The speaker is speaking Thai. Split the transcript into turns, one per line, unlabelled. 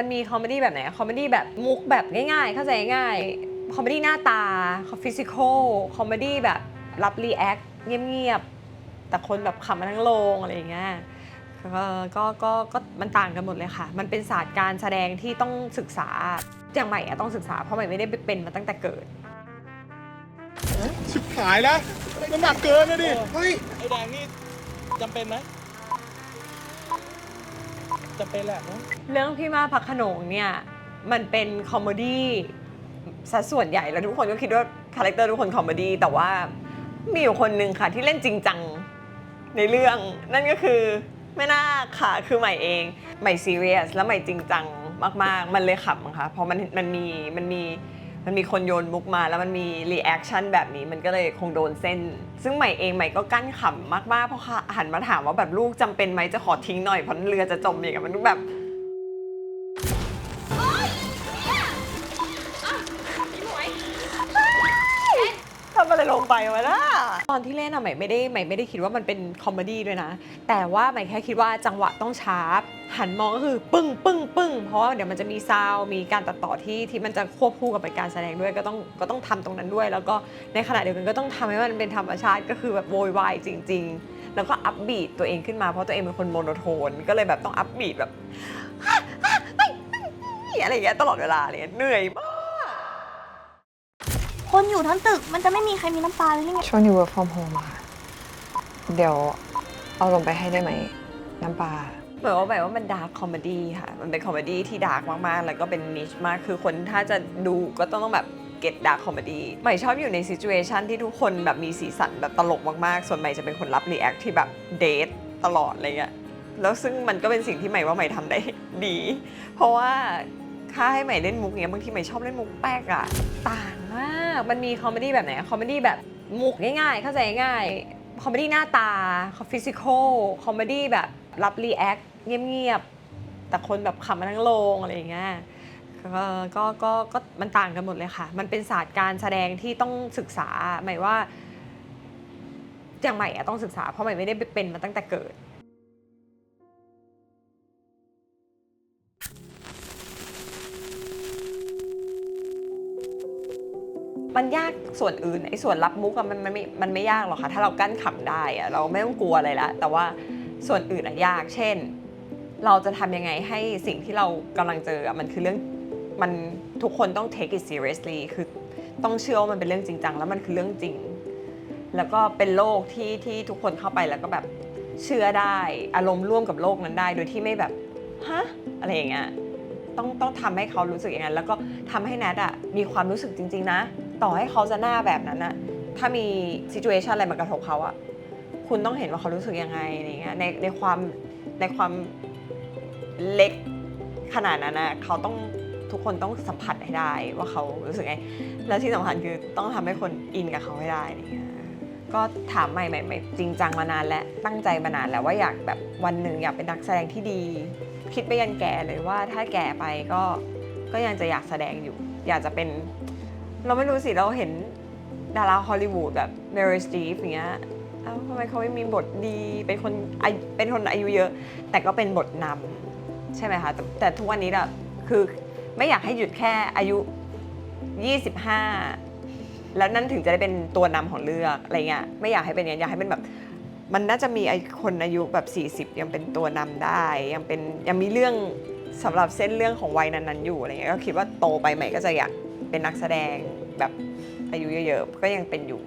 มันมีคอมเมดี้แบบไหนคอมเมดี้แบบมุกแบบง่ายๆ เข้าใจง่ายคอมเมดี้หน้าตาฟิสิกอลคอมเมดี้แบบรับรีแอคเงียบๆ แต่คนแบบขำมาทั้งโรงอะไรอย่างเงี้ยก็ก็ก็ก็มันต่างกันหมดเลยค่ะ มันเป็นศาสตร์การแสดงที่ต้องศึกษาอย่างใหม่อะต้องศึกษาเพราะใหม่ไม่ได้เป็นมาตั้งแต่เกิด
ชิบหายแล้วน้ำหนักเกินนะดิ เฮ้ย
ไอ้แดงนี่จำเป็นไหม จะเป็นแหละเนะ
เรื่องพี่มาพักขนงเนี่ย มันเป็นคอมเมดี้ซะส่วนใหญ่แล้วทุกคนก็คิดว่าคาแรคเตอร์ทุกคนคอมเมดี้แต่ว่ามีอยู่คนหนึ่งค่ะที่เล่นจริงจังในเรื่อง นั่นก็คือไม่น่าค่ะคือใหม่เองใหม่ซีเรียสแล้วใหม่จริงจังมาก ๆ มันเลยขำค่ะเพราะมันมันมีมันมีม มันมีคนโยนมุกมาแล้วมันมีรีแอคชั่นแบบนี้มันก็เลยคงโดนเส้น ซึ่งใหม่เองใหม่ก็กั้นขำมากๆเพราะหันมาถามว่าแบบลูกจำเป็นไหมจะขอทิ้งหน่อยเพราะเรือจะจมอย่างเงี้ยมันแบบ ไปวะนะตอนที่เล่นอะใหม่ไม่ได้ใหม่ไม่ได้คิดว่ามันเป็นคอมเมดี้ด้วยนะ แต่ว่าใหม่แค่คิดว่าจังหวะต้องชาร์ปหันมองก็คือปึ้งปึ้งปึ้งเพราะว่าเดี๋ยวมันจะมีซาวมีการตัดต่อที่ที่มันจะควบคู่กับการแสดงด้วยก็ต้องก็ต้องทำตรงนั้นด้วย แล้วก็ในขณะเดียวกันก็ต้องทำให้มันเป็นธรรมชาติก็คือแบบโวยวายจริง ๆ แล้วก็อัพบีทตัวเองขึ้นมาเพราะตัวเองเป็นคนโมโนโทน ก็เลยแบบต้องอัพบีทแบบอะไรอย่างเงี้ยตลอดเวลาเลยเหนื่อยมาก
นอยู่ทั้งตึก มันจะไม่มีใครมีน้ำตาเลยนี่ไง
ช่วงนี้ work from home อะค่ะเดี๋ยวเอาลงไปให้ได้ไหม น้ำปลา
เหมือนว่าแบบว่ามันดาร์คคอมเมดี้ค่ะ มันเป็นคอมเมดี้ที่ดาร์กมาก ๆ แล้วก็เป็นนิชมาก คือคนถ้าจะดูก็ต้องแบบเก็ตดาร์คคอมเมดี้ใหม่ชอบอยู่ในซิจูเอชันที่ทุกคนแบบมีสีสันแบบตลกมาก ๆ ส่วนใหม่จะเป็นคนรับรีแอคที่แบบเดทตลอดอะไรเงี้ย แล้วซึ่งมันก็เป็นสิ่งที่ใหม่ว่าใหม่ทำได้ดี เพราะว่า ถ้าให้ใหม่เล่นมุกเนี้ยบางทีใหม่ชอบเล่นมุกแป๊กอะต่างมากมันมีคอมเมดี้แบบไหนคอมเมดี้แบบมุกง่ายๆ เข้าใจง่ายคอมเมดี้หน้าตาฟิสิกอลคอมเมดี้แบบรับรีแอคเงียบๆ แต่คนแบบขำมาทั้งโรงอะไรอย่างเงี้ยก็ก็ก็ก็มันต่างกันหมดเลยค่ะ มันเป็นศาสตร์การแสดงที่ต้องศึกษาหมายว่าอย่างใหม่อะต้องศึกษาเพราะใหม่ไม่ได้เป็นมาตั้งแต่เกิด มันยากส่วนอื่นไอ้ส่วนรับมุกอะมันมันไม่มันไม่ยากหรอกค่ะ ถ้าเรากั้นขำได้อะเราไม่ต้องกลัวอะไรละแต่ว่าส่วนอื่นอะยาก เช่น เราจะทำยังไงให้สิ่งที่เรากำลังเจออะมันคือเรื่องมันทุกคนต้อง take it seriously คือต้องเชื่อว่ามันเป็นเรื่องจริงจังแล้วมันคือเรื่องจริง แล้วก็เป็นโลกที่ที่ทุกคนเข้าไปแล้วก็แบบเชื่อได้อารมณ์ร่วมกับโลกนั้นได้ โดยที่ไม่แบบฮะอะไรอย่างเงี้ยต้องต้องทำให้เขารู้สึกอย่างนั้นแล้วก็ทำให้แนทอะมีความรู้สึกจริง ๆ นะ ต่อให้เขาจะหน้าแบบนั้นอะถ้ามีซิจูเอชันอะไรมากระทบเขาอะคุณต้องเห็นว่าเขารู้สึกยังไงอะไรเงี้ยในในความในความเล็กขนาดนั้นนะเขาต้องทุกคนต้องสัมผัสให้ได้ว่าเขารู้สึกไง แล้วที่สำคัญคือต้องทำให้คนอินกับเขาให้ได้อะไรเงี้ยก็ถามใหม่ใหม่ใหม่จริงจังมานานแล้วตั้งใจมานานแล้วว่าอยากแบบวันหนึ่งอยากเป็นนักแสดงที่ดี คิดไปยันแก่เลยว่าถ้าแก่ไปก็ก็ยังจะอยากแสดงอยู่ อยากจะเป็น เราไม่รู้สิ เราเห็นดาราฮอลลีวูดแบบเมริสตีฟอย่างเงี้ยเอ้าทำไมเขาไม่มีบทดีเป็นคนอายุเป็นคนอายุเยอะ แต่ก็เป็นบทนำใช่ไหมคะแต่แต่ทุกวันนี้อะคือไม่อยากให้หยุดแค่อายุ 25 แล้วนั่นถึงจะได้เป็นตัวนำของเรื่องอะไรเงี้ยไม่อยากให้เป็นอย่างนั้นอยากให้เป็นแบบ มันน่าจะมีไอคนอายุแบบ 40 ยังเป็นตัวนำได้ ยังเป็นยังมีเรื่องสำหรับเส้นเรื่องของวัยนั้นๆอยู่อะไรเงี้ยก็คิดว่าโตไปใหม่ก็จะอยาก เป็นนักแสดงแบบอายุเยอะๆก็ยังเป็นอยู่